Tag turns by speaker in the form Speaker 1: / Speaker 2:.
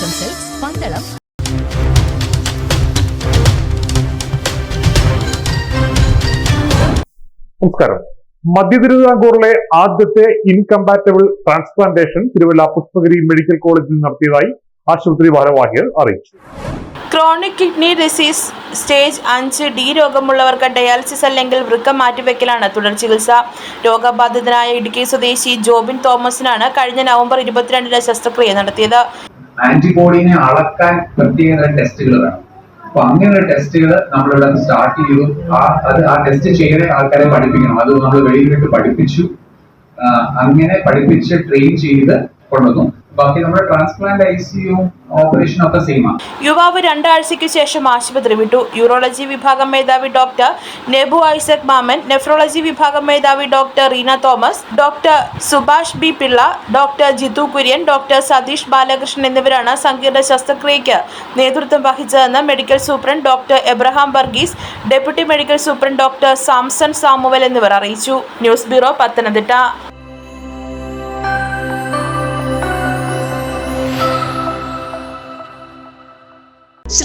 Speaker 1: Silks Pandalam
Speaker 2: നമസ്കാരം. മധ്യ തിരുവിതാംകൂറിലെ ആദ്യത്തെ incompatible transplantation Thiruvalla Pushpagiri medical കോളേജിൽ നടത്തിയതായി ആശുപത്രി ഭാരവാഹികൾ അറിയിച്ചു.
Speaker 3: ക്രോണിക് കിഡ്നി ഡിസീസ് സ്റ്റേജ് അഞ്ച് ഡി രോഗമുള്ളവർക്ക് ഡയാലിസിസ് അല്ലെങ്കിൽ വൃക്ക മാറ്റിവെക്കലാണ് തുടർ ചികിത്സ. രോഗബാധിതനായ ഇടുക്കി സ്വദേശി ജോബിൻ തോമസിനാണ് കഴിഞ്ഞ നവംബർ ഇരുപത്തിരണ്ടിന് ശസ്ത്രക്രിയ നടത്തിയത്.
Speaker 4: ആന്റിബോഡിനെ അളക്കാൻ പ്രത്യേക ടെസ്റ്റുകൾ വേണം. അപ്പൊ അങ്ങനെയുള്ള ടെസ്റ്റുകൾ നമ്മളിവിടെ സ്റ്റാർട്ട് ചെയ്തു. ആ അത് ആ ടെസ്റ്റ് ചെയ്യുന്ന ആൾക്കാരെ പഠിപ്പിക്കണം. അത് നമ്മൾ വെളിയിലിട്ട് പഠിപ്പിച്ചു. അങ്ങനെ പഠിപ്പിച്ച് ട്രെയിൻ ചെയ്ത് കൊണ്ടുവന്നു. ബാക്കി നമ്മുടെ
Speaker 3: യുവാവ് രണ്ടാഴ്ചയ്ക്ക് ശേഷം ആശുപത്രി വിട്ടു. യൂറോളജി വിഭാഗം മേധാവി ഡോക്ടർ നെബു ഐസക് മാമൻ നെഫ്രോളജി വിഭാഗം മേധാവി doctor Reena Thomas doctor Subhash B Pillai doctor Jithu Kurian doctor Satheesh Balakrishnan എന്നിവരാണ് സങ്കീർണ ശസ്ത്രക്രിയയ്ക്ക് നേതൃത്വം വഹിച്ചതെന്ന് medical superintendent doctor Abraham Varghese deputy medical superintendent doctor Samson Samuel എന്നിവർ അറിയിച്ചു.
Speaker 5: News bureau Pathanamthitta.